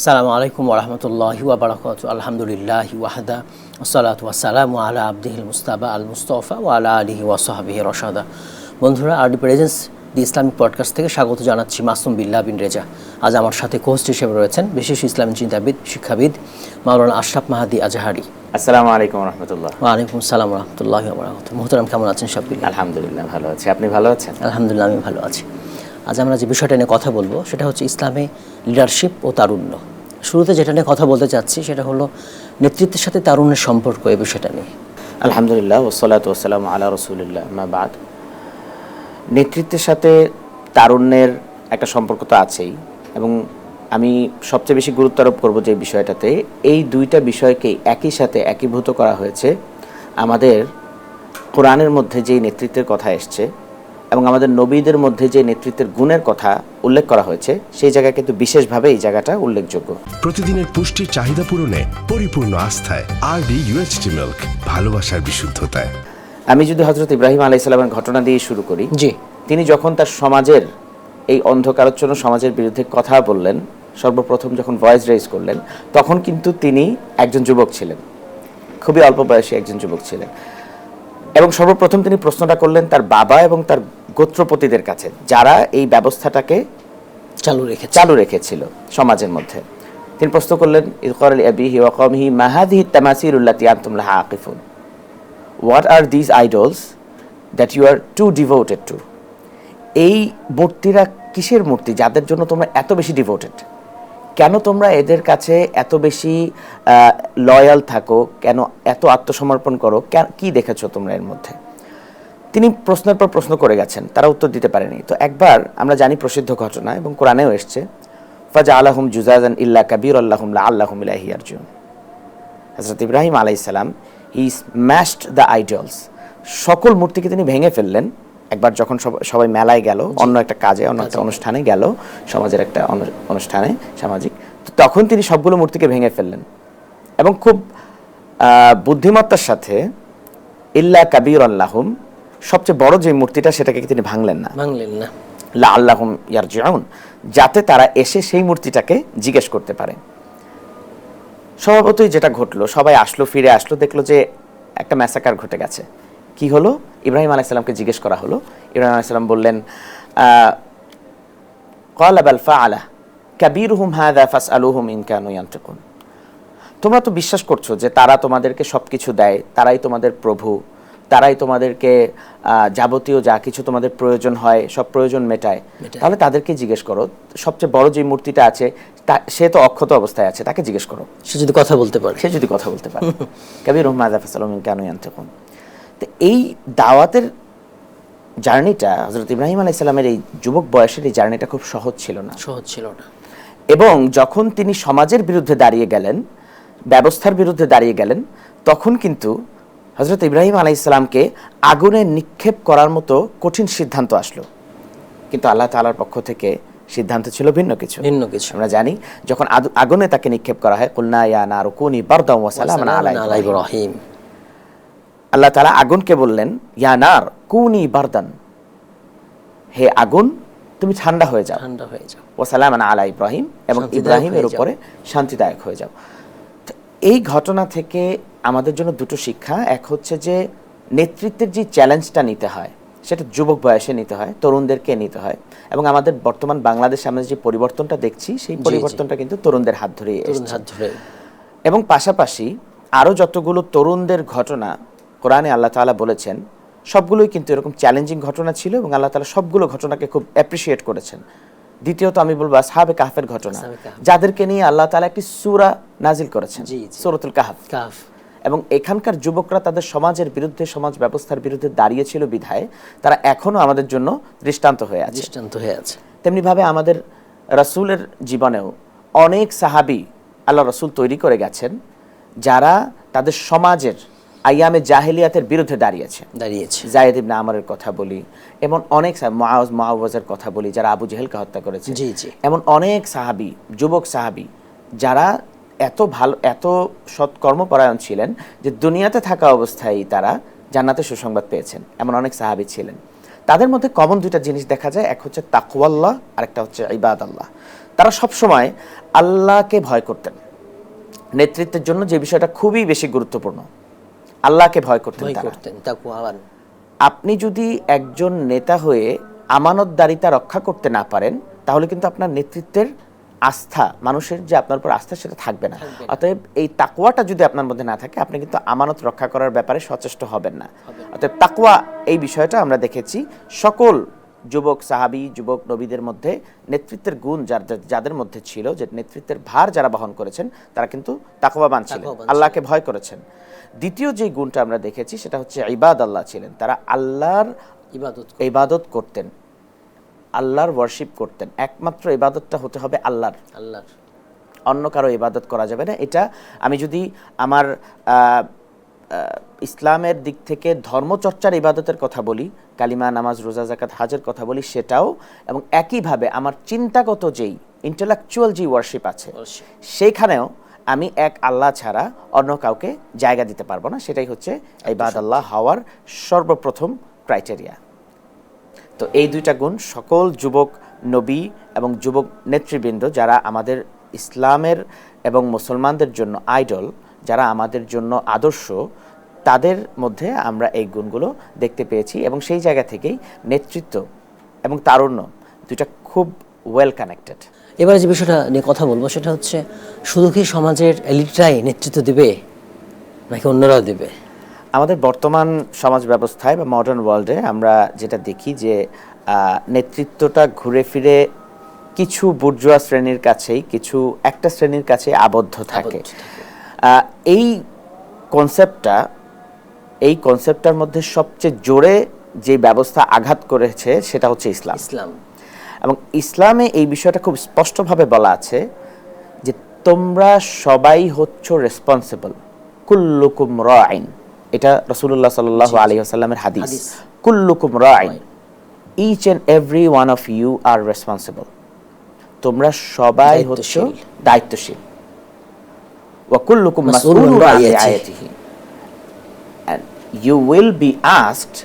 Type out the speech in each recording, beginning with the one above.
আসসালামু আলাইকুম ওরহমতুল্লাহি ওবরাকাত আলহামদুলিল্লাহ ওয়াহদা। ওসালাত ওয়াসালাম আলা আবদিহিল মুস্তাবা আল মুস্তফা ও আলা আলিহি ওয়াসাহাবিহি রশাদা। বন্ধুরা আরডি প্রেজেন্স দি ইসলামিক পডকাস্ট থেকে স্বাগত জানাচ্ছি মাসুম বিল্লাহ বিন রেজা। আজ আমার সাথে কোস্ট হিসেবে রয়েছেন বিশেষ ইসলামী চিন্তাবিদ শিক্ষাবিদ মাওলানা আশরাফ মাহাদি আজাহারি। আসসালামু আলাইকুম রহমতুল্লাহ। ওয়ালাইকুম সালাম রহমতুল্লাহ মোহতারাম কেমন আছেন সব আলহামদুলিল্লাহ ভালো আছি। আপনি ভালো আছেন? আলহামদুলিল্লাহ আমি ভালো আছি। আজ আমরা যে বিষয়টা নিয়ে কথা বলব, সেটা হচ্ছে ইসলামে লিডারশিপ ও তারুণ্য। শুরুতে যেটা নিয়ে কথা বলতে চাচ্ছি, সেটা হলো নেতৃত্বের সাথে তারুণ্যের সম্পর্ক এই বিষয়টা নিয়ে। আলহামদুলিল্লাহ ওসলাত ওসালাম আলা রসুলিল্লাহ বাদ। নেতৃত্বের সাথে তারুণ্যের একটা সম্পর্ক তো আছেই, এবং আমি সবচেয়ে বেশি গুরুত্ব আরোপ করব যে বিষয়টাতে, এই দুইটা বিষয়কে একই সাথে একীভূত করা হয়েছে। আমাদের কোরআনের মধ্যে যেই নেতৃত্বের কথা এসছে এবং আমাদের নবীদের মধ্যে যে নেতৃত্বের গুণের কথা উল্লেখ করা হয়েছে সেই জায়গায় কিন্তু বিশেষভাবে এই জায়গাটা উল্লেখযোগ্য। প্রতিদিনের পুষ্টির চাহিদা পূরণে পরিপূর্ণ আস্থায় আরবি ইউএসটি মিল্ক ভালোবাসার বিশুদ্ধতায়। আমি যদি হজরত ইব্রাহিম আলাই সালামের ঘটনা দিয়ে শুরু করি জি। তিনি যখন তার সমাজের এই অন্ধকারচ্ছন্ন সমাজের বিরুদ্ধে কথা বললেন সর্বপ্রথম যখন ভয়েস রেজ করলেন তখন কিন্তু তিনি একজন যুবক ছিলেন। খুবই অল্প বয়সী একজন যুবক ছিলেন। এবং সর্বপ্রথম তিনি প্রশ্নটা করলেন তার বাবা এবং তার গোত্রপতিদের কাছে যারা এই ব্যবস্থাটাকে চালু রেখে চালু রেখেছিল সমাজের মধ্যে। তিনি প্রশ্ন করলেন ইকর আলী আবিহি ওয়াকমহি মাহাদিহি তামাসির উল্লাতি আন্তুম লাহা আকিফুন? What are this idols that you are too devoted to এই মূর্তিরা কিসের মূর্তি? যাদের জন্য তোমরা এত বেশি ডিভোটেড কেন তোমরা এদের কাছে এত বেশি লয়াল থাকো? কেন এত আত্মসমর্পণ করো? কি দেখেছ তোমরা এর মধ্যে? তিনি প্রশ্নের পর প্রশ্ন করে গেছেন, তারা উত্তর দিতে পারেনি। তো একবার আমরা জানি প্রসিদ্ধ ঘটনা এবং কোরআনেও এসছে ফাজা আলাহুম জুজাজান ইল্লা কাবির আল্লাহুম লা আল্লাহুম ইলাহি আরজুন হজরত ইব্রাহিম আলাইসালাম হি স্ম্যাশড দ্য আইডলস সকল মূর্তিকে তিনি ভেঙে ফেললেন একবার যখন সব- সবাই মেলায় গেল অন্য একটা কাজে অন্য একটা অনুষ্ঠানে গেল সমাজের একটা অনুষ্ঠানে সামাজিক তখন তিনি সবগুলো মূর্তিকে ভেঙে ফেললেন। এবং খুব বুদ্ধিমত্তার সাথে ইল্লা কাবির আল্লাহম সবচেয়ে বড় যে মূর্তিটা সেটাকে তিনি ভাঙলেন না। ভাঙলেন না। লা আল্লাহুম ইয়ারজিউন যাতে তারা এসে সেই মূর্তিটাকে জিজ্ঞেস করতে পারে। স্বভাবতই যেটা ঘটলো সবাই আসলো ফিরে আসলো দেখল যে একটা ম্যাসাকার ঘটে গেছে। কি হলো? ইব্রাহিম আলাইসাল্লামকে জিজ্ঞেস করা হলো। ইব্রাহিম আলাইসাল্লাম বললেন কল আবাল ফাআলা কাবীরুহুম হাদা ফাসআলুহুম ইন কানু ইয়ান্তিকুন। তোমরা তো বিশ্বাস করছ যে তারা তোমাদেরকে সব কিছু দেয় তারাই তোমাদের প্রভু তারাই তোমাদেরকে যাবতীয় যা কিছু তোমাদের প্রয়োজন হয় সব প্রয়োজন মেটায়। তাহলে তাদেরকে জিজ্ঞেস করো সবচেয়ে বড় যে মূর্তিটা আছে তা- সে তো অক্ষত অবস্থায় আছে তাকে জিজ্ঞেস করো। সে যদি কথা বলতে পারে। সে যদি কথা বলতে পারে। কবির রহমান আজাফাসালাম কেন তখন তো এই দাওয়াতের জার্নিটা হজরত ইব্রাহিম আলাইসাল্লামের এই যুবক বয়সের এই জার্নিটা খুব সহজ ছিল না। সহজ ছিল না। এবং যখন তিনি সমাজের বিরুদ্ধে দাঁড়িয়ে গেলেন ব্যবস্থার বিরুদ্ধে দাঁড়িয়ে গেলেন তখন কিন্তু হজরত ইব্রাহিম আলাইসালামকে আগুনে নিক্ষেপ করার মতো কঠিন সিদ্ধান্ত আসলো। কিন্তু আল্লাহ তাআলার পক্ষ থেকে সিদ্ধান্ত ছিল ভিন্ন কিছু। ভিন্ন কিছু। আমরা জানি যখন আগুনে তাকে নিক্ষেপ করা হয় কুলনা ইয়া নারু কুনি বারদাম ওয়া সালামান আলা আলা ইব্রাহিম। আল্লাহ তাআলা আগুনকে বললেন ইয়া নার কুনি বারদান। হে আগুন তুমি ঠান্ডা হয়ে যাও। ঠান্ডা হয়ে যাও। ও সালামান আলা ইব্রাহিম এবং ইব্রাহিমের উপরে শান্তিদায়ক হয়ে যাও। এই ঘটনা থেকে আমাদের জন্য দুটো শিক্ষা। এক হচ্ছে যে নেতৃত্বের যে চ্যালেঞ্জটা নিতে হয় সেটা যুবক বয়সে নিতে হয় তরুণদেরকে নিতে হয় এবং আমাদের বর্তমান বাংলাদেশে আমরা যে পরিবর্তনটা দেখছি সেই পরিবর্তনটা কিন্তু তরুণদের হাত ধরে। এবং পাশাপাশি আরও যতগুলো তরুণদের ঘটনা কোরআনে আল্লাহ তালা বলেছেন সবগুলোই কিন্তু এরকম চ্যালেঞ্জিং ঘটনা ছিল এবং আল্লাহ তাআলা সবগুলো ঘটনাকে খুব অ্যাপ্রিসিয়েট করেছেন। দ্বিতীয়ত আমি বলব সাহাবে কাহফের ঘটনা। যাদেরকে নিয়ে আল্লাহ তালা একটি সুরা নাজিল করেছেন। সূরাতুল কাহফ। কাফ এবং এখানকার যুবকরা তাদের সমাজের বিরুদ্ধে সমাজ ব্যবস্থার বিরুদ্ধে দাঁড়িয়েছিল বিধায় তারা এখনও আমাদের জন্য দৃষ্টান্ত হয়ে আছে। দৃষ্টান্ত হয়ে আছে। তেমনিভাবে আমাদের রাসূলের জীবনেও অনেক সাহাবি আল্লাহ রসুল তৈরি করে গেছেন যারা তাদের সমাজের আইয়ামে জাহেলিয়াতের বিরুদ্ধে দাঁড়িয়েছে। দাঁড়িয়েছে। জায়েদ ইবনে আমরের কথা বলি এমন অনেক মুআওয়াজ মুআওয়াজের কথা বলি যারা আবু জেহেলকে হত্যা করেছে। জি, জি। এমন অনেক সাহাবি যুবক সাহাবি যারা এত ভালো এত সৎ কর্মপরায়ণ ছিলেন যে দুনিয়াতে থাকা অবস্থায় তারা জান্নাতে সুসংবাদ পেয়েছেন। এমন অনেক সাহাবি ছিলেন। তাদের মধ্যে কমন দুইটা জিনিস দেখা যায় এক হচ্ছে তাকুয়াল্লাহ আর একটা হচ্ছে ইবাদ আল্লাহ তারা সবসময় আল্লাহকে ভয় করতেন। নেতৃত্বের জন্য যে বিষয়টা খুবই বেশি গুরুত্বপূর্ণ। আল্লাহকে ভয় করতেন করতেন আপনি যদি একজন নেতা হয়ে আমানতদারিতা রক্ষা করতে না পারেন তাহলে কিন্তু আপনার নেতৃত্বের আস্থা মানুষের যে আপনার উপর আস্থা সেটা থাকবে না। অতএব এই তাকুয়াটা যদি আপনার মধ্যে না থাকে আপনি কিন্তু আমানত রক্ষা করার ব্যাপারে সচেষ্ট হবেন না। অতএব তাকুয়া এই বিষয়টা আমরা দেখেছি। সকল যুবক সাহাবী যুবক নবীদের মধ্যে নেতৃত্বের গুণ যার যাদের মধ্যে ছিল যে নেতৃত্বের ভার যারা বহন করেছেন তারা কিন্তু তাকুয়াবান ছিলেন আল্লাহকে ভয় করেছেন। দ্বিতীয় যে গুণটা আমরা দেখেছি সেটা হচ্ছে ইবাদ আল্লাহ ছিলেন। তারা আল্লাহর ইবাদত ইবাদত করতেন। আল্লাহর ওয়ার্শিপ করতেন। একমাত্র ইবাদতটা হতে হবে আল্লাহর। আল্লাহর। অন্য কারও ইবাদত করা যাবে না। এটা আমি যদি আমার ইসলামের দিক থেকে ধর্মচর্চার ইবাদতের কথা বলি কালিমা নামাজ রোজা জাকাত হাজের কথা বলি সেটাও এবং একইভাবে আমার চিন্তাগত যেই ইন্টেলেকচুয়াল যে ওয়ার্শিপ আছে সেইখানেও আমি এক আল্লাহ ছাড়া অন্য কাউকে জায়গা দিতে পারব না। সেটাই হচ্ছে এই বাদ আল্লাহ হওয়ার সর্বপ্রথম ক্রাইটেরিয়া তো এই দুইটা গুণ সকল যুবক নবী এবং যুবক নেতৃবৃন্দ যারা আমাদের ইসলামের এবং মুসলমানদের জন্য আইডল যারা আমাদের জন্য আদর্শ তাদের মধ্যে আমরা এই গুণগুলো দেখতে পেয়েছি এবং সেই জায়গা থেকেই নেতৃত্ব এবং তারুণ্য দুইটা খুব ওয়েল কানেক্টেড এবারে যে বিষয়টা নিয়ে কথা বলব সেটা হচ্ছে শুধু কি সমাজের এলিটরাই নেতৃত্ব দিবে নাকি অন্যরাও দেবে? আমাদের বর্তমান সমাজ ব্যবস্থায় বা মডার্ন ওয়ার্ল্ডে আমরা যেটা দেখি যে নেতৃত্বটা ঘুরে ফিরে কিছু বুর্জোয়া শ্রেণির কাছেই কিছু একটা শ্রেণির কাছে আবদ্ধ থাকে। এই কনসেপ্টটা এই কনসেপ্টটার মধ্যে সবচেয়ে জোরে যে ব্যবস্থা আঘাত করেছে সেটা হচ্ছে ইসলাম। ইসলাম। এবং ইসলামে এই বিষয়টা খুব স্পষ্টভাবে বলা আছে যে তোমরা সবাই হচ্ছ রেসপন্সিবল কুল্লুকুম রাইন। এটা রসুল্লাহ সাল্লাহ আলী আসাল্লামের হাদিস। কুল্লুকুম রাইন। Each and every one of you are responsible তোমরা সবাই হচ্ছ দায়িত্বশীল। ওয়াকুল্লুকুম মাসউলুন আন আন রাইয়াতিহি। You will be asked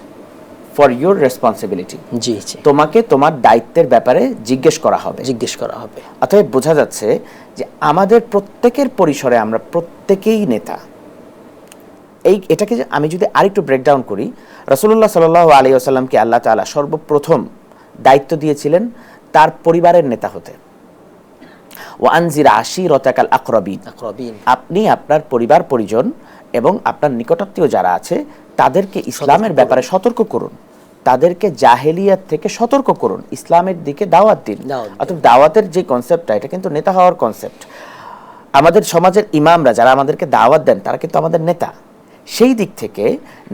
for your responsibility. জি জি। তোমাকে তোমার দায়িত্বের ব্যাপারে জিজ্ঞেস করা হবে। জিজ্ঞেস করা হবে। অতএব বোঝা যাচ্ছে যে আমাদের প্রত্যেকের পরিসরে আমরা প্রত্যেকেই নেতা। এই এটাকে আমি যদি আরেকটু ব্রেকডাউন করি রসুল্লাহ সাল আলী আসাল্লামকে আল্লাহ তাআলা সর্বপ্রথম দায়িত্ব দিয়েছিলেন তার পরিবারের নেতা হতে। ও আনজির আশি রতাকাল আকরবিন। আকরাবিন। আপনি আপনার পরিবার পরিজন এবং আপনার নিকটাত্মীয় যারা আছে তাদেরকে ইসলামের ব্যাপারে সতর্ক করুন। তাদেরকে জাহেলিয়াত থেকে সতর্ক করুন। ইসলামের দিকে দাওয়াত দিন। অর্থাৎ দাওয়াতের যে কনসেপ্টটা এটা কিন্তু নেতা হওয়ার কনসেপ্ট আমাদের সমাজের ইমামরা যারা আমাদেরকে দাওয়াত দেন তারা কিন্তু আমাদের নেতা। সেই দিক থেকে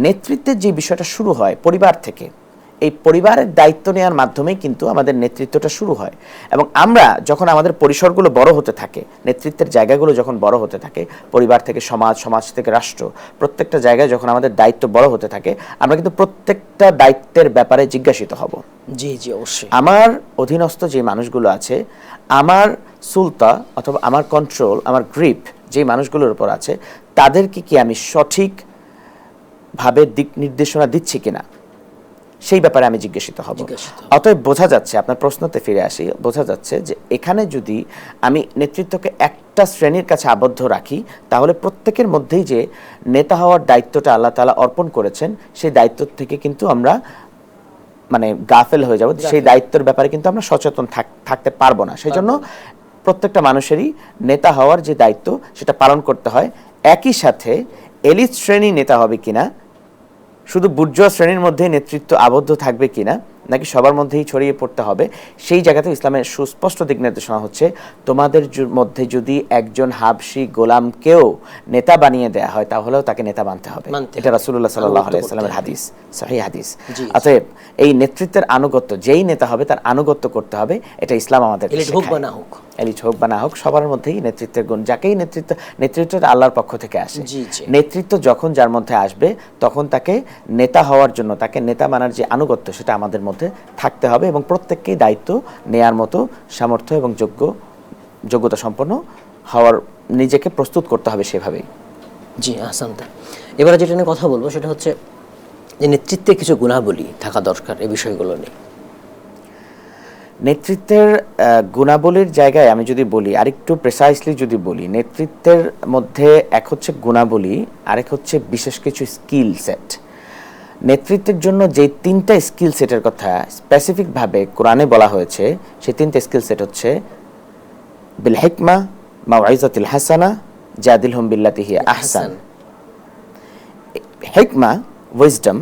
নেতৃত্বের যে বিষয়টা শুরু হয় পরিবার থেকে এই পরিবারের দায়িত্ব নেওয়ার মাধ্যমেই কিন্তু আমাদের নেতৃত্বটা শুরু হয়। এবং আমরা যখন আমাদের পরিসরগুলো বড় হতে থাকে নেতৃত্বের জায়গাগুলো যখন বড় হতে থাকে পরিবার থেকে সমাজ সমাজ থেকে রাষ্ট্র প্রত্যেকটা জায়গায় যখন আমাদের দায়িত্ব বড় হতে থাকে আমরা কিন্তু প্রত্যেকটা দায়িত্বের ব্যাপারে জিজ্ঞাসিত হব। জি জি অবশ্যই। আমার অধীনস্থ যে মানুষগুলো আছে আমার সুলতা অথবা আমার কন্ট্রোল আমার গ্রিপ যে মানুষগুলোর উপর আছে তাদেরকে কি আমি সঠিক ভাবে দিক নির্দেশনা দিচ্ছি কিনা? সেই ব্যাপারে আমি জিজ্ঞাসিত হব। অতএব বোঝা যাচ্ছে আপনার প্রশ্নতে ফিরে আসি বোঝা যাচ্ছে যে এখানে যদি আমি নেতৃত্বকে একটা শ্রেণির কাছে আবদ্ধ রাখি তাহলে প্রত্যেকের মধ্যেই যে নেতা হওয়ার দায়িত্বটা আল্লাহ তাআলা অর্পণ করেছেন সেই দায়িত্ব থেকে কিন্তু আমরা মানে গাফেল হয়ে যাব। সেই দায়িত্বের ব্যাপারে কিন্তু আমরা সচেতন থাক- থাকতে পারব না। সেই জন্য প্রত্যেকটা মানুষেরই নেতা হওয়ার যে দায়িত্ব সেটা পালন করতে হয়। একই সাথে এলিট শ্রেণি নেতা হবে কিনা শুধু বুর্জোয়া শ্রেণির মধ্যে নেতৃত্ব আবদ্ধ থাকবে কিনা? নাকি সবার মধ্যেই ছড়িয়ে পড়তে হবে? সেই জায়গাতে ইসলামের সুস্পষ্ট দিক নির্দেশনা হচ্ছে তোমাদের মধ্যে যদি একজন হাবশি গোলামকেও নেতা বানিয়ে দেয়া হয় তাহলেও তাকে নেতা মানতে হবে। এটা করতে হবে। হাদিস সহিহ হাদিস। অতএব এই নেতৃত্বের আনুগত্য যেই নেতা হবে তার আনুগত্য করতে হবে এটা ইসলাম আমাদের হোক বা না হোক। এলিট হোক বা না হোক সবার মধ্যেই নেতৃত্বের গুণ যাকেই নেতৃত্ব নেতৃত্বটা আল্লাহর পক্ষ থেকে আসে। নেতৃত্ব যখন যার মধ্যে আসবে তখন তাকে নেতা হওয়ার জন্য তাকে নেতা মানার যে আনুগত্য সেটা আমাদের মধ্যে থাকতে হবে এবং প্রত্যেককেই দায়িত্ব নেয়ার মতো সামর্থ্য এবং যোগ্য যোগ্যতা সম্পন্ন হওয়ার নিজেকে প্রস্তুত করতে হবে সেভাবেই। জি আহসানতা এবারে যেটা নিয়ে কথা বলব সেটা হচ্ছে যে নেতৃত্বে কিছু গুণাবলী থাকা দরকার এই বিষয়গুলো নিয়ে। নেতৃত্বের গুণাবলীর জায়গায় আমি যদি বলি আরেকটু প্রেসাইসলি যদি বলি নেতৃত্বের মধ্যে এক হচ্ছে গুণাবলী আরেক হচ্ছে বিশেষ কিছু স্কিল সেট নেতৃত্বের জন্য যে তিনটা স্কিল সেটের কথা স্পেসিফিকভাবে কোরআনে বলা হয়েছে সেই তিনটা স্কিল সেট হচ্ছে বিল হেকমা মাওয়াইজাতিল হাসানা জাদিল হুম বিল্লাতিহি আহসান। হেকমা উইজডম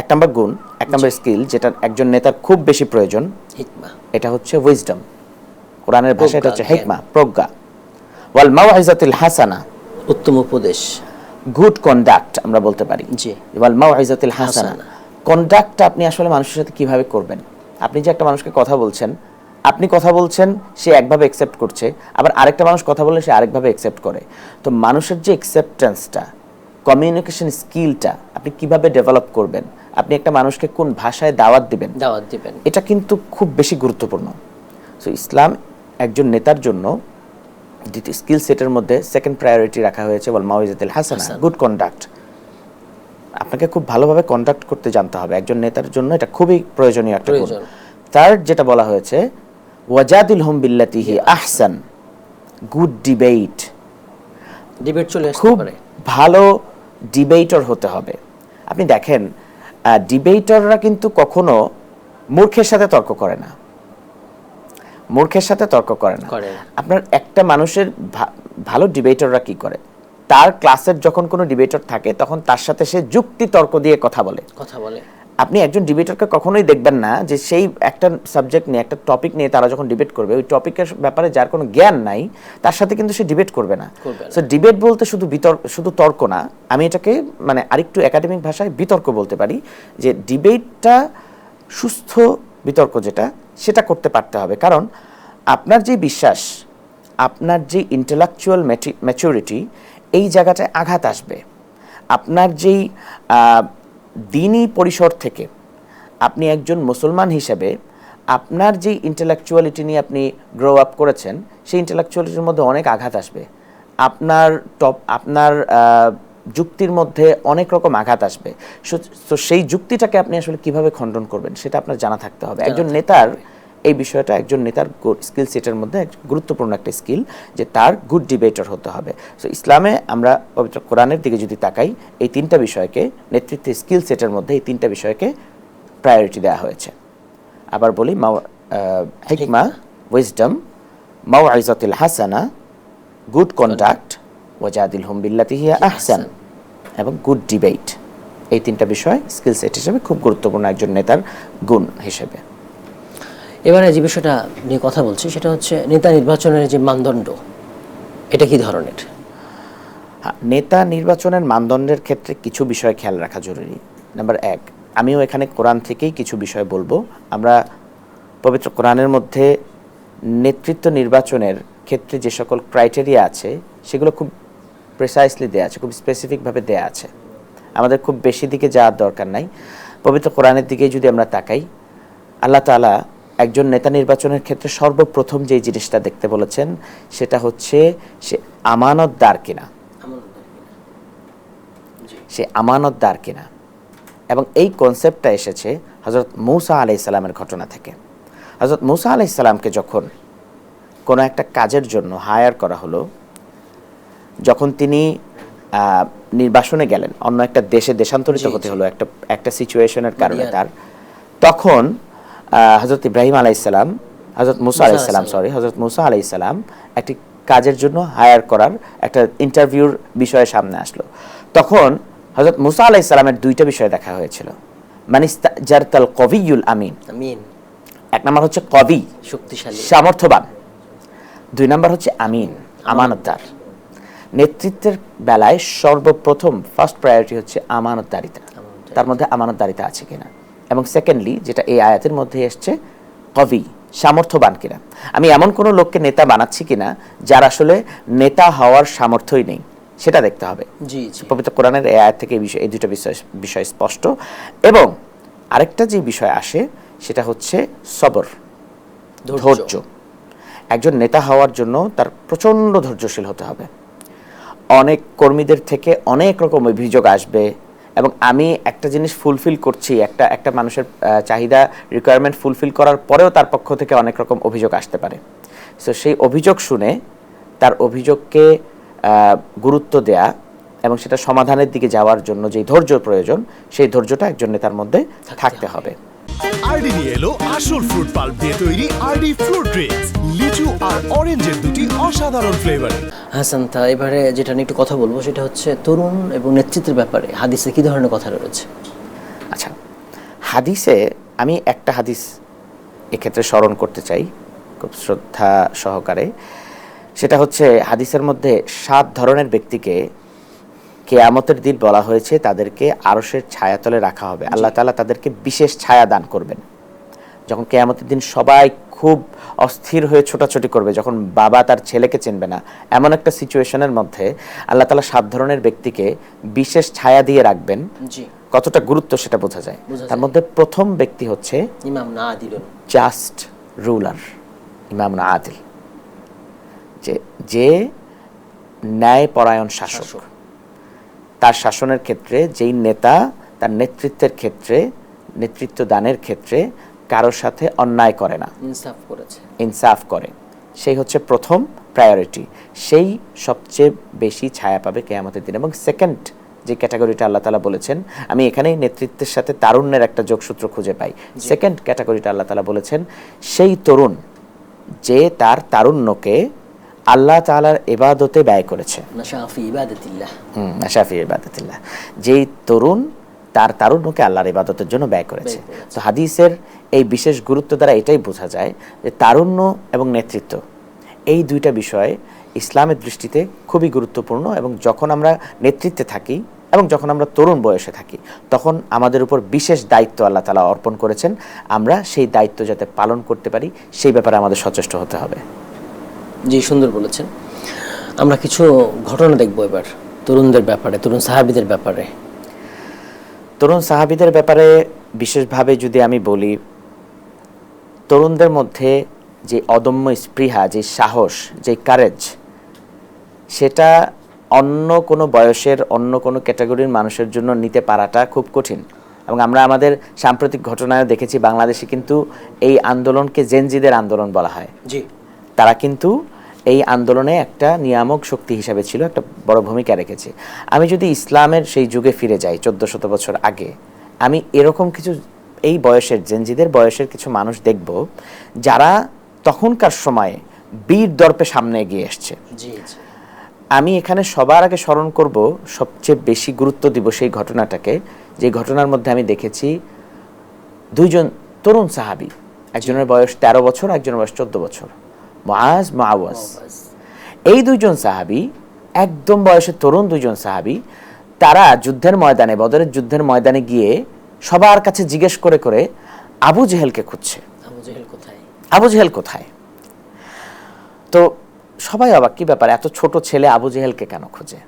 এক নম্বর গুণ এক নম্বর স্কিল যেটা একজন নেতার খুব বেশি প্রয়োজন হিকমা। এটা হচ্ছে উইজডম কোরআনের ভাষা এটা হচ্ছে হেকমা প্রজ্ঞা। ওয়াল মাওয়াইজাতিল হাসানা। উত্তম উপদেশ। গুড কন্ডাক্ট আমরা বলতে পারি। জি। ওয়াল মাওয়াইজাতিল হাসানা। কন্ডাক্টটা আপনি আসলে মানুষের সাথে কীভাবে করবেন? আপনি যে একটা মানুষকে কথা বলছেন আপনি কথা বলছেন সে একভাবে একসেপ্ট করছে আবার আরেকটা মানুষ কথা বললে সে আরেকভাবে একসেপ্ট করে। তো মানুষের যে একসেপ্টেন্সটা কমিউনিকেশন স্কিলটা আপনি কীভাবে ডেভেলপ করবেন? আপনি একটা মানুষকে কোন ভাষায় দাওয়াত দিবেন? দাওয়াত দিবেন। এটা কিন্তু খুব বেশি গুরুত্বপূর্ণ। সো ইসলাম একজন নেতার জন্য স্কিল সেটের মধ্যে সেকেন্ড প্রায়োরিটি রাখা হয়েছে বল মাওয়াইজাতুল হাসানা। গুড কন্ডাক্ট আপনাকে খুব ভালোভাবে কন্ডাক্ট করতে জানতে হবে। একজন নেতার জন্য এটা খুবই প্রয়োজনীয় একটা গুণ। থার্ড যেটা বলা হয়েছে ওয়াজাদিল হুম বিল্লাতিহি আহসান। গুড ডিবেট ডিবেট চলে খুব পারে। ভালো ডিবেটর হতে হবে। আপনি দেখেন ডিবেটররা কিন্তু কখনো মূর্খের সাথে তর্ক করে না। মূর্খের সাথে তর্ক করে না। আপনার একটা মানুষের ভালো ডিবেটররা কি করে? তার ক্লাসের যখন কোনো ডিবেটর থাকে তখন তার সাথে সে যুক্তি তর্ক দিয়ে কথা বলে। কথা বলে। আপনি একজন ডিবেটরকে কখনোই দেখবেন না যে সেই একটা সাবজেক্ট নিয়ে একটা টপিক নিয়ে তারা যখন ডিবেট করবে ওই টপিকের ব্যাপারে যার কোনো জ্ঞান নাই তার সাথে কিন্তু সে ডিবেট করবে না। করবে না। সো ডিবেট বলতে শুধু বিতর্ক শুধু তর্ক না আমি এটাকে মানে আরেকটু একাডেমিক ভাষায় বিতর্ক বলতে পারি যে ডিবেটটা সুস্থ বিতর্ক যেটা সেটা করতে পারতে হবে। কারণ আপনার যে বিশ্বাস, আপনার যে ইন্টেলেকচুয়াল ম্যাচুরিটি এই জায়গাটায় আঘাত আসবে। আপনার যেই দিনই পরিসর থেকে আপনি একজন মুসলমান হিসেবে আপনার যে ইন্টেলেকচুয়ালিটি নিয়ে আপনি গ্রো আপ করেছেন, সেই ইন্টেলেকচুয়ালিটির মধ্যে অনেক আঘাত আসবে। আপনার টপ আপনার যুক্তির মধ্যে অনেক রকম আঘাত আসবে। তো সেই যুক্তিটাকে আপনি আসলে কীভাবে খণ্ডন করবেন সেটা আপনার জানা থাকতে হবে। একজন নেতার এই বিষয়টা একজন নেতার স্কিল সেটের মধ্যে এক গুরুত্বপূর্ণ একটা স্কিল যে তার গুড ডিবেটর হতে হবে। সো ইসলামে আমরা পবিত্র কোরআনের দিকে যদি তাকাই এই তিনটা বিষয়কে নেতৃত্বের স্কিল সেটের মধ্যে এই তিনটা বিষয়কে প্রায়োরিটি দেওয়া হয়েছে। আবার বলি মাও হিকমা উইজডম মাও আইজাতিল হাসানা গুড কন্ডাক্ট ওয়াজাদিল হুম বিল্লাতিহি আহসান এবং গুড ডিবেট এই তিনটা বিষয় স্কিল সেট হিসেবে খুব গুরুত্বপূর্ণ একজন নেতার গুণ হিসেবে। এবারে যে বিষয়টা নিয়ে কথা বলছি সেটা হচ্ছে নেতা নির্বাচনের যে মানদণ্ড এটা কি ধরনের? হ্যাঁ, নেতা নির্বাচনের মানদণ্ডের ক্ষেত্রে কিছু বিষয় খেয়াল রাখা জরুরি। নাম্বার এক আমিও এখানে কোরআন থেকেই কিছু বিষয় বলব। আমরা পবিত্র কোরআনের মধ্যে নেতৃত্ব নির্বাচনের ক্ষেত্রে যে সকল ক্রাইটেরিয়া আছে সেগুলো খুব প্রেসাইসলি দেয়া আছে, খুব স্পেসিফিকভাবে দেয়া আছে। আমাদের খুব বেশি দিকে যাওয়ার দরকার নাই। পবিত্র কোরআনের দিকে যদি আমরা তাকাই, আল্লাহ তাআলা একজন নেতা নির্বাচনের ক্ষেত্রে সর্বপ্রথম যে জিনিসটা দেখতে বলেছেন, সেটা হচ্ছে সে আমানতদার কিনা। সে আমানতদার কিনা। এবং এই কনসেপ্টটা এসেছে হজরত মৌসা আলাই সালামের ঘটনা থেকে। হজরত মৌসা আলাই সালামকে যখন কোনো একটা কাজের জন্য হায়ার করা হলো যখন তিনি নির্বাসনে গেলেন অন্য একটা দেশে দেশান্তরিত হতে হলো একটা একটা সিচুয়েশনের কারণে তার। তখন হজরত ইব্রাহিম আলাইসালাম হজরত মুসা আলাইসালাম সরি হজরত মুসা আলাইসালাম একটি কাজের জন্য হায়ার করার একটা ইন্টারভিউর বিষয়ে সামনে আসলো। তখন হজরত মুসা আলাইসালামের দুইটা বিষয় দেখা হয়েছিল। মানিস্তা জারতাল কবিউল আমিন। আমিন। এক নম্বর হচ্ছে কবি। শক্তিশালী। সামর্থ্যবান। দুই নম্বর হচ্ছে আমিন। আমানতদার। নেতৃত্বের বেলায় সর্বপ্রথম ফার্স্ট প্রায়োরিটি হচ্ছে আমানতদারিতা। তার মধ্যে আমানতদারিতা আছে কিনা? এবং সেকেন্ডলি যেটা এই আয়াতের মধ্যে এসছে কবি সামর্থ্যবান কিনা? আমি এমন কোনো লোককে নেতা বানাচ্ছি কিনা যার আসলে নেতা হওয়ার সামর্থ্যই নেই? সেটা দেখতে হবে। জি জি। পবিত্র কোরআনের এই আয়াত থেকে এই বিষয় এই দুটো বিষয় বিষয় স্পষ্ট। এবং আরেকটা যে বিষয় আসে সেটা হচ্ছে সবর ধৈর্য। একজন নেতা হওয়ার জন্য তার প্রচণ্ড ধৈর্যশীল হতে হবে। অনেক কর্মীদের থেকে অনেক রকম অভিযোগ আসবে এবং আমি একটা জিনিস ফুলফিল করছি একটা একটা মানুষের চাহিদা রিকোয়ারমেন্ট ফুলফিল করার পরেও তার পক্ষ থেকে অনেক রকম অভিযোগ আসতে পারে। সো সেই অভিযোগ শুনে তার অভিযোগকে গুরুত্ব দেয়া এবং সেটা সমাধানের দিকে যাওয়ার জন্য যে ধৈর্য প্রয়োজন সেই ধৈর্যটা একজন নেতার মধ্যে থাকতে হবে। আরডি নিয়ে এলো আসল ফ্রুট পাল্প দিয়ে তৈরি আরডি ফ্রুট ড্রিঙ্কস আর অরেঞ্জের দুটি অসাধারণ ফ্লেভার হাসান তা এবারে যেটা নিয়ে একটু কথা বলব সেটা হচ্ছে তরুণ এবং নেতৃত্বের ব্যাপারে। হাদিসে কি ধরনের কথা রয়েছে? আচ্ছা হাদিসে আমি একটা হাদিস এক্ষেত্রে স্মরণ করতে চাই খুব শ্রদ্ধা সহকারে। সেটা হচ্ছে হাদিসের মধ্যে সাত ধরনের ব্যক্তিকে কেয়ামতের দিন বলা হয়েছে তাদেরকে আরশের ছায়াতলে রাখা হবে। আল্লাহ তাআলা তাদেরকে বিশেষ ছায়া দান করবেন। যখন কেয়ামতের দিন সবাই খুব অস্থির হয়ে ছোটাছুটি করবে যখন বাবা তার ছেলেকে চিনবে না এমন একটা সিচুয়েশনের মধ্যে আল্লাহ তাআলা সাত ধরনের ব্যক্তিকে বিশেষ ছায়া দিয়ে রাখবেন। কতটা গুরুত্ব সেটা বোঝা যায়। তার মধ্যে প্রথম ব্যক্তি হচ্ছে ইমাম না দিলেন জাস্ট রুলার ইমাম আদিল যে যে ন্যায়পরায়ণ শাসক। তার শাসনের ক্ষেত্রে যেই নেতা তার নেতৃত্বের ক্ষেত্রে নেতৃত্ব দানের ক্ষেত্রে কারোর সাথে অন্যায় করে না। ইনসাফ করেছে। ইনসাফ করে। সেই হচ্ছে প্রথম প্রায়োরিটি সেই সবচেয়ে বেশি ছায়া পাবে কেয়ামতের দিন। এবং সেকেন্ড যে ক্যাটাগরিটা আল্লাহ তালা বলেছেন আমি এখানেই নেতৃত্বের সাথে তারুণ্যের একটা যোগসূত্র খুঁজে পাই। সেকেন্ড ক্যাটাগরিটা আল্লাহ তালা বলেছেন সেই তরুণ যে তার তারুণ্যকে আল্লাহ তাআলার এবাদতে ব্যয় করেছে। যেই তরুণ তার তারুণ্যকে আল্লাহর ইবাদতের জন্য ব্যয় করেছে। তো হাদিসের এই বিশেষ গুরুত্ব দ্বারা এটাই বোঝা যায় যে তারুণ্য এবং নেতৃত্ব এই দুইটা বিষয় ইসলামের দৃষ্টিতে খুবই গুরুত্বপূর্ণ এবং যখন আমরা নেতৃত্বে থাকি এবং যখন আমরা তরুণ বয়সে থাকি তখন আমাদের উপর বিশেষ দায়িত্ব আল্লাহ তালা অর্পণ করেছেন। আমরা সেই দায়িত্ব যাতে পালন করতে পারি সেই ব্যাপারে আমাদের সচেষ্ট হতে হবে। জি সুন্দর বলেছেন। আমরা কিছু ঘটনা দেখব এবার তরুণদের ব্যাপারে তরুণ সাহাবিদের ব্যাপারে। তরুণ সাহাবিদের ব্যাপারে বিশেষভাবে যদি আমি বলি তরুণদের মধ্যে যে অদম্য স্পৃহা যে সাহস যে কারেজ সেটা অন্য কোনো বয়সের অন্য কোনো ক্যাটাগরির মানুষের জন্য নিতে পারাটা খুব কঠিন। এবং আমরা আমাদের সাম্প্রতিক ঘটনায় দেখেছি বাংলাদেশে কিন্তু এই আন্দোলনকে জেনজিদের আন্দোলন বলা হয়। জি। তারা কিন্তু এই আন্দোলনে একটা নিয়ামক শক্তি হিসাবে ছিল একটা বড় ভূমিকা রেখেছে। আমি যদি ইসলামের সেই যুগে ফিরে যাই চোদ্দ শত বছর আগে আমি এরকম কিছু এই বয়সের জেনজিদের বয়সের কিছু মানুষ দেখব যারা তখনকার সময়ে বীর দর্পে সামনে এগিয়ে এসছে। আমি এখানে সবার আগে স্মরণ করব সবচেয়ে বেশি গুরুত্ব দিব সেই ঘটনাটাকে যে ঘটনার মধ্যে আমি দেখেছি দুইজন তরুণ সাহাবি একজনের বয়স তেরো বছর একজনের বয়স চোদ্দ বছর। মাজ মাওয়াজ এই দুইজন সাহাবী একদম বয়সে তরুণ দুইজন সাহাবী তারা যুদ্ধের ময়দানে বদরের যুদ্ধের ময়দানে গিয়ে সবার কাছে জিজ্ঞেস করে করে আবু জেহেলকে খুঁজছে। আবু জেহেল কোথায়? তো সবাই অবাক কি ব্যাপার এত ছোট ছেলে আবু জেহেলকে কেন খোঁজে?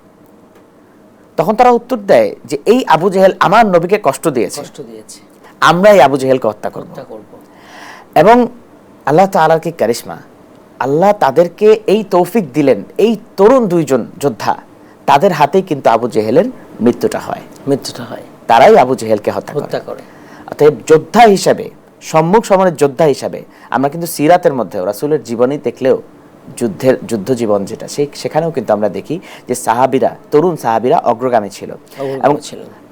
তখন তারা উত্তর দেয় যে এই আবু জেহেল আমার নবীকে কষ্ট দিয়েছে। কষ্ট দিয়েছে। আমরা এই আবু জেহেলকে হত্যা করব। করব। এবং আল্লাহ তাআলার কি কারিশমা? আল্লাহ তাদেরকে এই তৌফিক দিলেন এই তরুণ দুইজন যোদ্ধা। তাদের হাতেই কিন্তু আবু জেহেলের মৃত্যুটা হয়। মৃত্যুটা হয়। তারাই আবু জেহেলকে হত্যা করে। হত্যা করে। অতএব যোদ্ধা হিসাবে সম্মুখ সমরের যোদ্ধা হিসাবে আমরা কিন্তু সিরাতের মধ্যেও রাসূলের জীবনী দেখলেও যুদ্ধের যুদ্ধ জীবন যেটা সেই সেখানেও কিন্তু আমরা দেখি যে সাহাবিরা তরুণ সাহাবিরা অগ্রগামী ছিল। এবং।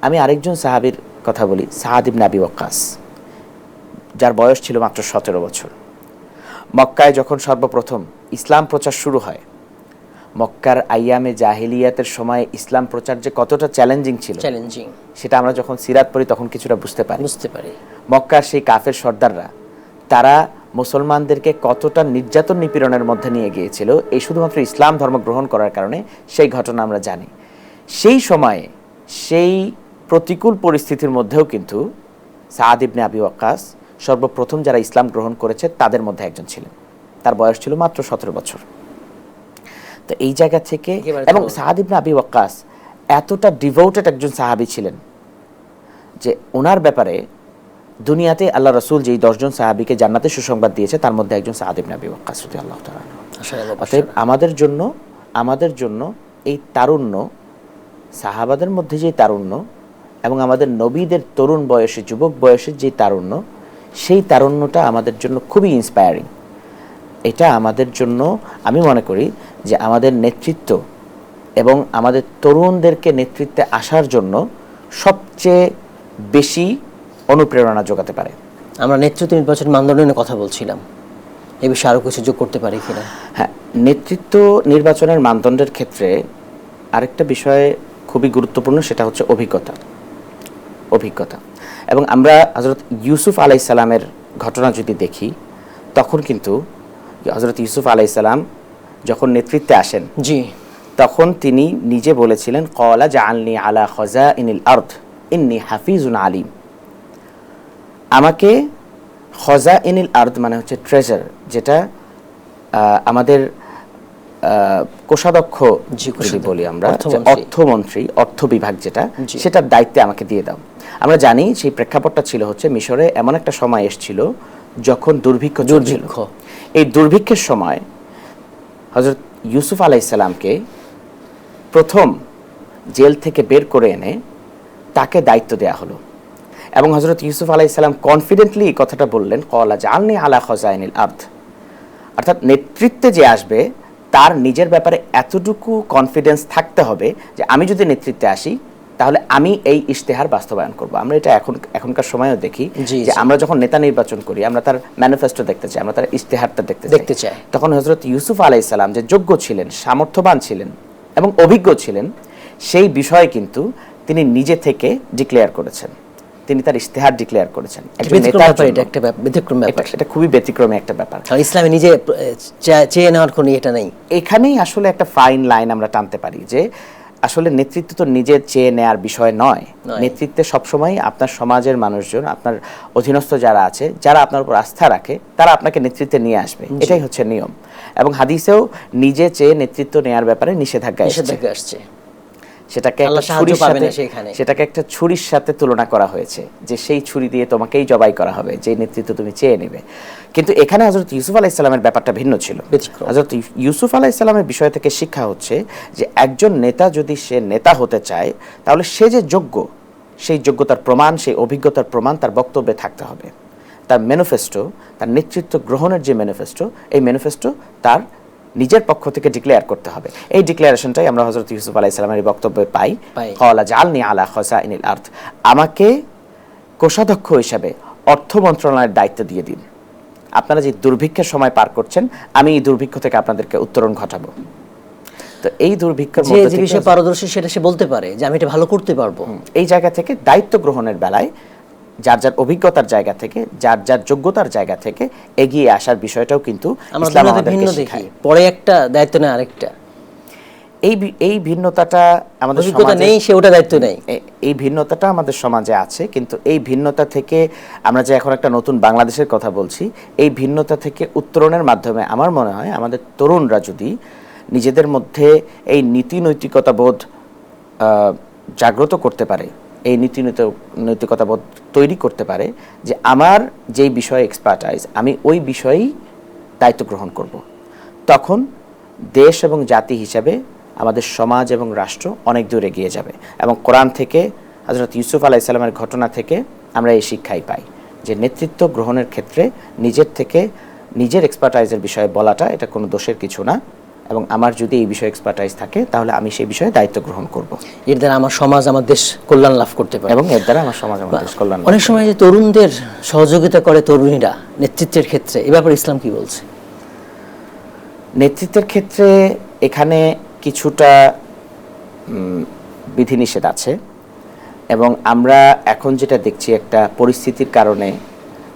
আমি আরেকজন সাহাবীর কথা বলি সাহাদ ইবনে আবি ওয়াক্কাস যার বয়স ছিল মাত্র সতেরো বছর। মক্কায় যখন সর্বপ্রথম ইসলাম প্রচার শুরু হয় মক্কার আইয়ামে জাহিলিয়াতের সময় ইসলাম প্রচার যে কতটা চ্যালেঞ্জিং ছিল চ্যালেঞ্জিং সেটা আমরা যখন সিরাত পড়ি তখন কিছুটা বুঝতে পারি। বুঝতে পারি। মক্কার সেই কাফের সর্দাররা তারা মুসলমানদেরকে কতটা নির্যাতন নিপীড়নের মধ্যে নিয়ে গিয়েছিল এই শুধুমাত্র ইসলাম ধর্ম গ্রহণ করার কারণে সেই ঘটনা আমরা জানি। সেই সময়ে সেই প্রতিকূল পরিস্থিতির মধ্যেও কিন্তু সাদ ইবনে আবি ওয়াক্কাস সর্বপ্রথম যারা ইসলাম গ্রহণ করেছে তাদের মধ্যে একজন ছিলেন তার বয়স ছিল মাত্র সতেরো বছর তো এই জায়গা থেকে এবং। সাহাদ ইবনে আবি ওয়াক্কাস এতটা ডিভোটেড একজন সাহাবী ছিলেন যে ওনার ব্যাপারে দুনিয়াতে আল্লাহ রসুল যেই দশজন সাহাবীকে জান্নাতে সুসংবাদ দিয়েছে তার মধ্যে একজন সাহাদ ইবনে আবি ওয়াক্কাস। আসলে অতএব আমাদের জন্য আমাদের জন্য এই তারুণ্য সাহাবাদের মধ্যে যে তারুণ্য এবং আমাদের নবীদের তরুণ বয়সে যুবক বয়সের যে তারুণ্য সেই তারুণ্যটা আমাদের জন্য খুবই ইন্সপায়ারিং এটা আমাদের জন্য আমি মনে করি যে আমাদের নেতৃত্ব এবং আমাদের তরুণদেরকে নেতৃত্বে আসার জন্য সবচেয়ে বেশি অনুপ্রেরণা যোগাতে পারে। আমরা নেতৃত্ব নির্বাচন মানদণ্ড নিয়ে কথা বলছিলাম। এ বিষয়ে আরও কিছু যোগ করতে পারি কিনা? হ্যাঁ নেতৃত্ব নির্বাচনের মানদণ্ডের ক্ষেত্রে আরেকটা বিষয় খুবই গুরুত্বপূর্ণ সেটা হচ্ছে অভিজ্ঞতা। অভিজ্ঞতা। এবং আমরা হজরত ইউসুফ আলাইসাল্লামের ঘটনা যদি দেখি তখন কিন্তু হজরত ইউসুফ আলাইসাল্লাম যখন নেতৃত্বে আসেন জি। তখন তিনি নিজে বলেছিলেন কলা জাআলনি আলা খজা ইনিল আর্থ ইন্নি হাফিজুন আলিম। আমাকে খজা ইনিল আর্থ মানে হচ্ছে ট্রেজার যেটা আমাদের কোষাধ্যক্ষ যদি বলি আমরা অর্থমন্ত্রী। অর্থ বিভাগ যেটা। সেটার দায়িত্বে আমাকে দিয়ে দাও আমরা জানি সেই প্রেক্ষাপটটা ছিল হচ্ছে মিশরে এমন একটা সময় এসেছিল যখন দুর্ভিক্ষ। দুর্ভিক্ষ। এই দুর্ভিক্ষের সময় হজরত ইউসুফ আলাইসাল্লামকে প্রথম জেল থেকে বের করে এনে তাকে দায়িত্ব দেয়া হলো এবং হজরত ইউসুফ আলাইসাল্লাম কনফিডেন্টলি এই কথাটা বললেন কলা জালনি আলা খজাইনিল আর্থ অর্থাৎ নেতৃত্বে যে আসবে তার নিজের ব্যাপারে এতটুকু কনফিডেন্স থাকতে হবে যে আমি যদি নেতৃত্বে আসি তাহলে আমি এই ইশতেহার বাস্তবায়ন করব। আমরা এটা এখন এখনকার সময়ও দেখি যে আমরা যখন নেতা নির্বাচন করি আমরা তার ম্যানিফেস্টো দেখতে চাই আমরা তার ইশতেহারটা দেখতে দেখতে চাই। তখন হজরত ইউসুফ আলাইসাল্লাম যে যোগ্য ছিলেন সামর্থ্যবান ছিলেন এবং অভিজ্ঞ ছিলেন সেই বিষয়ে কিন্তু তিনি নিজে থেকে ডিক্লেয়ার করেছেন। তিনি তার ইশতেহার ডিক্লেয়ার করেছেন। এটা একটা ব্যতিক্রম ব্যাপার। এটা- এটা খুবই ব্যতিক্রমী একটা ব্যাপার। ইসলামে নিজে চেয়ে নেওয়ার কোনো এটা নেই। এখানেই আসলে একটা ফাইন লাইন আমরা টানতে পারি যে আসলে নেতৃত্ব তো নিজে চেয়ে নেয়ার বিষয় নয়। নেতৃত্বে সবসময় আপনার সমাজের মানুষজন আপনার অধীনস্থ যারা আছে যারা আপনার উপর আস্থা রাখে তারা আপনাকে নেতৃত্বে নিয়ে আসবে। এটাই হচ্ছে নিয়ম। এবং হাদিসেও নিজে চেয়ে নেতৃত্ব নেয়ার ব্যাপারে নিষেধাজ্ঞা আসছে সেটাকে একটা ছুরির সাথে। সেটাকে একটা ছুরির সাথে তুলনা করা হয়েছে যে সেই ছুরি দিয়ে তোমাকেই জবাই করা হবে যে নেতৃত্ব তুমি চেয়ে নেবে কিন্তু এখানে হজরত ইউসুফ আলাইসাল্লামের ব্যাপারটা ভিন্ন ছিল। হজরত ইউসুফ আলাইসাল্লামের বিষয় থেকে শিক্ষা হচ্ছে যে একজন নেতা যদি সে নেতা হতে চায় তাহলে সে যে যোগ্য সেই যোগ্যতার প্রমাণ সেই অভিজ্ঞতার প্রমাণ তার বক্তব্যে থাকতে হবে তার ম্যানিফেস্টো তার নেতৃত্ব গ্রহণের যে ম্যানিফেস্টো এই ম্যানিফেস্টো তার নিজের পক্ষ থেকে ডিক্লেয়ার করতে হবে। এই ডিক্লারেশনটাই আমরা হজরত ইউসুফ আলাইসালামের এই বক্তব্যে পাই। কলা জালনি আলা খসা ইনিল আর্থ আমাকে কোষাধ্যক্ষ হিসাবে অর্থ মন্ত্রণালয়ের দায়িত্ব দিয়ে দিন। আপনারা যে দুর্ভিক্ষের সময় পার করছেন আমি এই দুর্ভিক্ষ থেকে আপনাদেরকে উত্তরণ ঘটাবো। তো এই দুর্ভিক্ষের মধ্যে যে বিষয়ে পারদর্শী সেটা সে বলতে পারে যে আমি এটা ভালো করতে পারব। এই জায়গা থেকে দায়িত্ব গ্রহণের বেলায় যার যার অভিজ্ঞতার জায়গা থেকে যার যার যোগ্যতার জায়গা থেকে এগিয়ে আসার বিষয়টাও কিন্তু ইসলাম আমাদেরকে শেখায়। পরে একটা দায়িত্ব নেয় আরেকটা। এই এই ভিন্নতাটা আমাদের অভিজ্ঞতা নেই সে ওটা দায়িত্ব নেই। এই ভিন্নতাটা আমাদের সমাজে আছে কিন্তু এই ভিন্নতা থেকে আমরা যে এখন একটা নতুন বাংলাদেশের কথা বলছি এই ভিন্নতা থেকে উত্তরণের মাধ্যমে আমার মনে হয় আমাদের তরুণরা যদি নিজেদের মধ্যে এই নীতি নৈতিকতা বোধ আহ, জাগ্রত করতে পারে এই নীতি নৈত- নৈতিকতা বোধ তৈরি করতে পারে যে আমার যেই বিষয়ে এক্সপার্টাইজ আমি ওই বিষয়েই দায়িত্ব গ্রহণ করব। তখন দেশ এবং জাতি হিসাবে আমাদের সমাজ এবং রাষ্ট্র অনেক দূর এগিয়ে যাবে এবং কোরআন থেকে হজরত ইউসুফ আলাইসাল্লামের ঘটনা থেকে আমরা এই শিক্ষাই পাই যে নেতৃত্ব গ্রহণের ক্ষেত্রে নিজের থেকে নিজের এক্সপার্টাইজের বিষয়ে বলাটা এটা কোনো দোষের কিছু না। এবং আমার যদি এই বিষয়ে এক্সপার্টাইজ থাকে তাহলে আমি সেই বিষয়ে দায়িত্ব গ্রহণ করব। এর দ্বারা আমার সমাজ আমার দেশ কল্যাণ লাভ করতে পারে। এবং এর দ্বারা আমার সমাজ আমার দেশ কল্যাণ অনেক সময় যে তরুণদের সহযোগিতা করে তরুণীরা নেতৃত্বের ক্ষেত্রে এ ব্যাপারে ইসলাম কি বলছে? নেতৃত্বের ক্ষেত্রে এখানে কিছুটা বিধিনিষেধ আছে এবং আমরা এখন যেটা দেখছি একটা পরিস্থিতির কারণে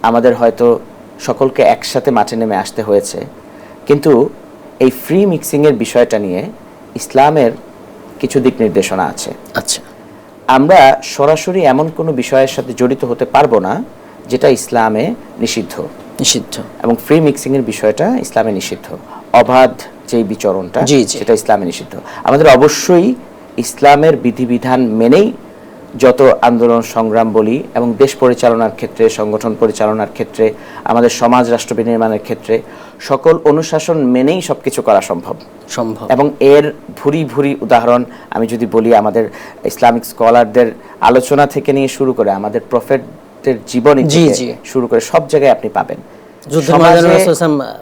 আমাদের হয়তো সকলকে একসাথে মাঠে নেমে আসতে হয়েছে। কিন্তু এই ফ্রি মিক্সিংয়ের বিষয়টা নিয়ে ইসলামের কিছু দিক নির্দেশনা আছে। আচ্ছা। আমরা সরাসরি এমন কোনো বিষয়ের সাথে জড়িত হতে পারব না যেটা ইসলামে নিষিদ্ধ। নিষিদ্ধ। এবং ফ্রি মিক্সিং এর বিষয়টা ইসলামে নিষিদ্ধ। অবাধ যেই বিচরণটা। সেটা ইসলামে নিষিদ্ধ। আমাদের অবশ্যই ইসলামের বিধিবিধান মেনেই যত আন্দোলন সংগ্রাম বলি এবং দেশ পরিচালনার ক্ষেত্রে সংগঠন পরিচালনার ক্ষেত্রে আমাদের সমাজ রাষ্ট্র বিনির্মাণের ক্ষেত্রে সকল অনুশাসন মেনেই সবকিছু করা সম্ভব। সম্ভব। এবং এর ভুরি ভুরি উদাহরণ আমি যদি বলি আমাদের ইসলামিক স্কলারদের আলোচনা থেকে নিয়ে শুরু করে আমাদের প্রফেটদের জীবনী। শুরু করে সব জায়গায় আপনি পাবেন।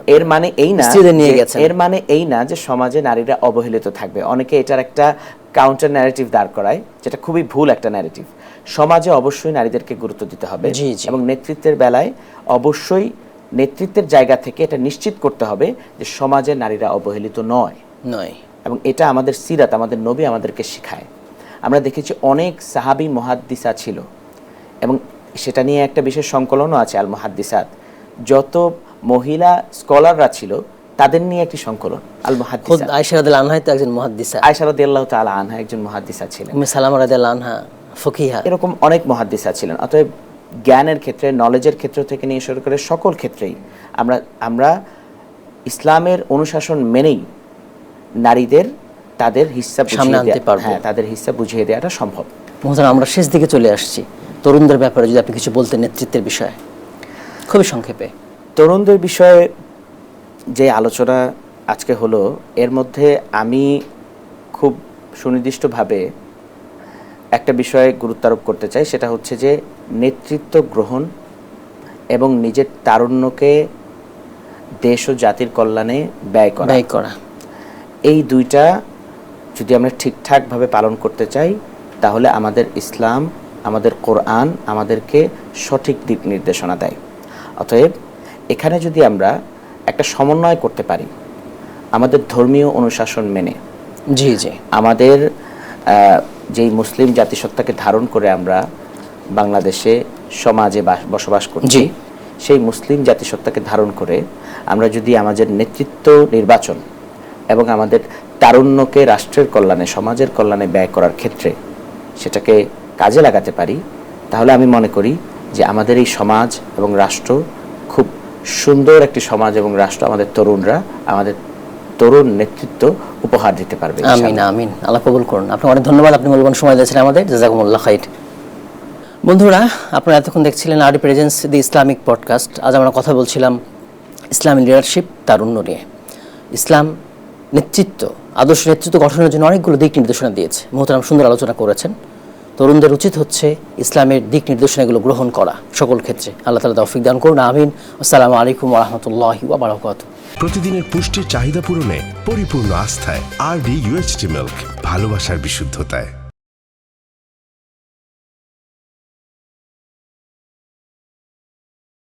এর মানে এই না যে- এর মানে এই না যে সমাজে নারীরা অবহেলিত থাকবে। অনেকে এটার একটা কাউন্টার ন্যারেটিভ দাঁড় করায় যেটা খুবই ভুল একটা ন্যারেটিভ সমাজে অবশ্যই নারীদেরকে গুরুত্ব দিতে হবে। এবং নেতৃত্বের বেলায় অবশ্যই নেতৃত্বের জায়গা থেকে এটা নিশ্চিত করতে হবে যে সমাজে নারীরা অবহেলিত নয়। নয়। এবং এটা আমাদের সিরাত আমাদের নবী আমাদেরকে শেখায়। আমরা দেখেছি অনেক সাহাবি মহাদ্দিসা ছিল এবং সেটা নিয়ে একটা বিশেষ সংকলনও আছে আল মহাদ্দিসাত যত মহিলা স্কলাররা ছিল তাদের নিয়ে একটি সংকলন আল মহাদ্দিসা আয়েশা রাদিয়াল্লাহু আনহা তো একজন মুহাদ্দিসা। আয়সা রাদিয়াল্লাহু তাআলা আনহা একজন মহাদ্দিসা ছিলেন। উম্মে সালামা রাদিয়াল্লাহু আনহা ফকিহা। এরকম অনেক মহাদ্দিসা ছিলেন। অতএব জ্ঞানের ক্ষেত্রে নলেজের ক্ষেত্র থেকে নিয়ে শুরু করে সকল ক্ষেত্রেই আমরা আমরা ইসলামের অনুশাসন মেনেই নারীদের তাদের হিসাব সামনে বুঝিয়ে আনতে পারব। হ্যাঁ তাদের হিসাব বুঝিয়ে দেওয়াটা সম্ভব। আমরা শেষ দিকে চলে আসছি। তরুণদের ব্যাপারে যদি আপনি কিছু বলতেন নেতৃত্বের বিষয়ে। খুবই সংক্ষেপে। তরুণদের বিষয়ে যে আলোচনা আজকে হলো এর মধ্যে আমি খুব সুনির্দিষ্টভাবে একটা বিষয়ে গুরুত্ব আরোপ করতে চাই সেটা হচ্ছে যে নেতৃত্ব গ্রহণ এবং নিজের তারুণ্যকে দেশ ও জাতির কল্যাণে ব্যয় করা। ব্যয় করা। এই দুইটা যদি আমরা ঠিকঠাকভাবে পালন করতে চাই তাহলে আমাদের ইসলাম আমাদের কোরআন আমাদেরকে সঠিক দিক নির্দেশনা দেয়। অতএব এখানে যদি আমরা একটা সমন্বয় করতে পারি আমাদের ধর্মীয় অনুশাসন মেনে জি জি। আমাদের যেই মুসলিম জাতিসত্তাকে ধারণ করে আমরা বাংলাদেশে সমাজে বাস- বসবাস করছি সেই মুসলিম জাতিসত্তাকে ধারণ করে আমরা যদি আমাদের নেতৃত্ব নির্বাচন এবং আমাদের তারুণ্যকে রাষ্ট্রের কল্যাণে সমাজের কল্যাণে ব্যয় করার ক্ষেত্রে সেটাকে কাজে লাগাতে পারি তাহলে আমি মনে করি যে আমাদের এই সমাজ এবং রাষ্ট্র খুব সুন্দর একটি সমাজ এবং রাষ্ট্র আমাদের তরুণরা আমাদের তরুণ নেতৃত্ব উপহার দিতে পারবে আমিন আমিন। আল্লাহ কবুল করুন। আপনি অনেক ধন্যবাদ আপনি মূল্যবান সময় দিয়েছেন আমাদের। জাজাকুমুল্লাহ খাইর। বন্ধুরা আপনারা এতক্ষণ দেখছিলেন our presence the Islamic podcast আজ আমরা কথা বলছিলাম ইসলামী লিডারশিপ তার তারুণ্য নিয়ে। ইসলাম নেতৃত্ব আদর্শ নেতৃত্ব গঠনের জন্য অনেকগুলো দিক নির্দেশনা দিয়েছে। মোহতারাম সুন্দর আলোচনা করেছেন। তরুণদের উচিত হচ্ছে ইসলামের দিক নির্দেশনাগুলো গ্রহণ করা সকল ক্ষেত্রে। আল্লাহ তালা তৌফিক দান করুন। আমিন। আসসালামু আলাইকুম রহমতুল্লাহি ওবরাকাত প্রতিদিনের পুষ্টির চাহিদা পূরণে পরিপূর্ণ আস্থায় আর ডি ইউএচটি মিল্ক ভালোবাসার বিশুদ্ধতায়।